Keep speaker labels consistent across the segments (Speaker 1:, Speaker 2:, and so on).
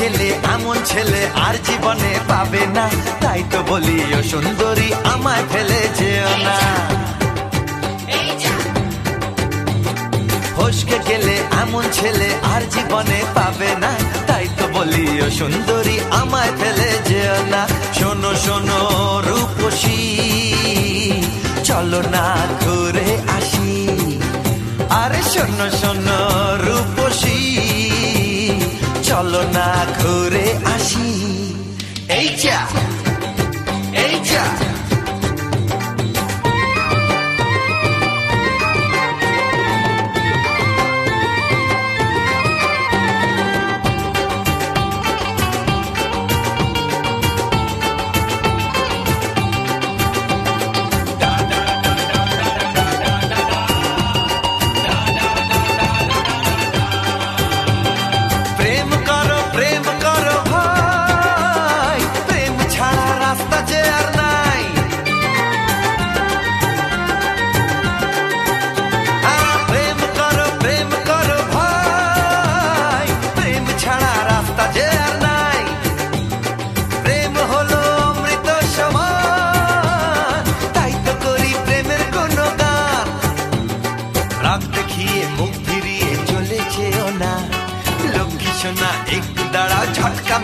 Speaker 1: গেলে এমন ছেলে আর জীবনে পাবে না। তাই তো বলি, ও সুন্দরী আমায় ফেলে যেও না। ফসকে গেলে এমন ছেলে আর জীবনে পাবে না। তাই তো বলি, ও সুন্দরী আমায় ফেলে যেও না। শোনো শোনো, রূপসী, চলো না ঘুরে আসি। আরে শোনো শোনো চলো না ঘুরে আসি। এই চা এই যা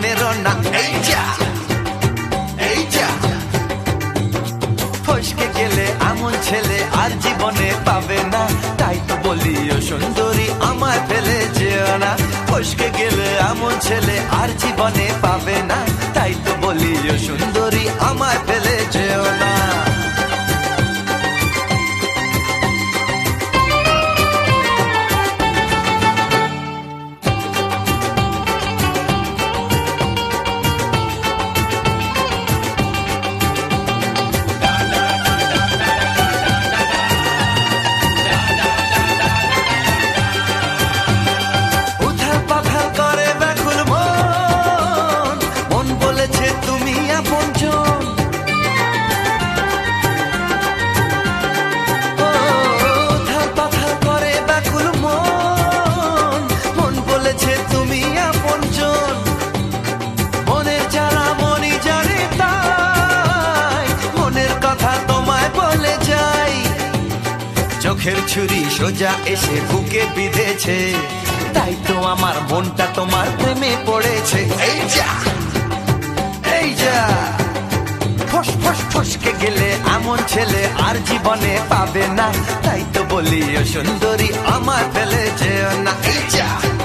Speaker 1: মেরো না এই যা এই যা। ফসকে গেলে এমন ছেলে আর জীবনে পাবে না। তাই তো বলি ও সুন্দরী আমায় ফেলে যেও না। ফসকে গেলে এমন ছেলে আর জীবনে পাবে না। চোখের ছুরি সোজা এসে বুকে বিঁধেছে। তাই তো আমার মনটা তোমার প্রেমে পড়েছে। এই যা এই যা। ফস ফস, ফসকে গেলে এমন ছেলে আর জীবনে পাবে না। তাই তো বলি সুন্দরী আমার ফেলেছে না। এই যা।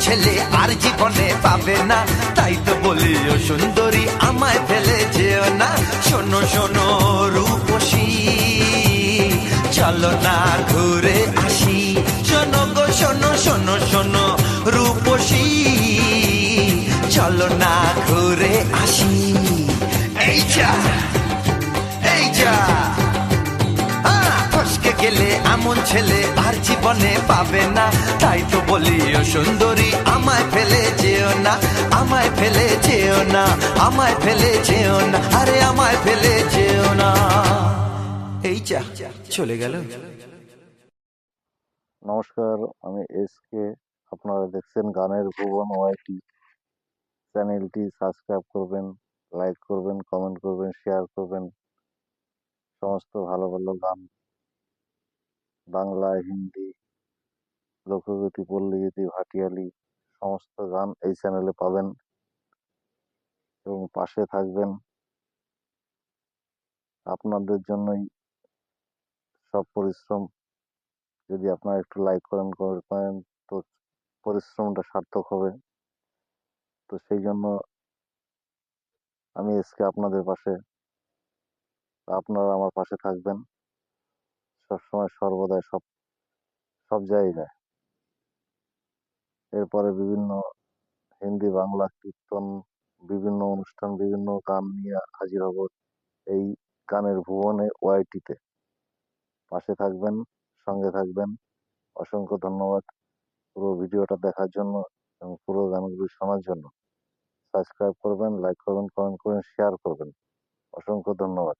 Speaker 1: ছেলে আর জীবনে পাবে না। তাই তো বলি ও সুন্দরী, আমায় ফেলে যেও না। শোনো শোনো, রূপসী, চলো না ঘুরে আসি। শোনো গো, শোনো শোনো শোনো, রূপসী, চলো না ঘুরে আসি। এই যা। এমন ছেলে আর জীবনে পাবে না। তাই তো বলি, ও সুন্দরী, আমায় ফেলে যেও না, আমায় ফেলে যেও না, আমায় ফেলে যেও না, আরে আমায় ফেলে যেও না। এই যা, চলে গেল।
Speaker 2: নমস্কার, আমি এস কে আপনারা দেখছেন গানের ভুবন ওয়াইটি চ্যানেলটি সাবস্ক্রাইব করবেন, লাইক করবেন, কমেন্ট করবেন, শেয়ার করবেন। সমস্ত ভালো ভালো গান বাংলা, হিন্দি, লোকগীতি, পল্লীগীতি, ভাটিয়ালি, সমস্ত গান এই চ্যানেলে পাবেন। এবং পাশে থাকবেন আপনাদের জন্যই সব পরিশ্রম। যদি আপনারা একটু লাইক করেন করেন, তো পরিশ্রমটা সার্থক হবে। তো সেই জন্য আমি এসকে আপনাদের পাশে, আপনারা আমার পাশে থাকবেন। সবসময় সর্বদাই সব সব জায়গায়। এরপরে বিভিন্ন হিন্দি, বাংলা কীর্তন, বিভিন্ন অনুষ্ঠান, বিভিন্ন গান নিয়ে হাজির হব এই গানের ভুবনে ওয়াইটিতে। পাশে থাকবেন, সঙ্গে থাকবেন। অসংখ্য ধন্যবাদ পুরো ভিডিওটা দেখার জন্য এবং পুরো গানগুলি শোনার জন্য। সাবস্ক্রাইব করবেন, লাইক করবেন, কমেন্ট করবেন, শেয়ার করবেন। অসংখ্য ধন্যবাদ।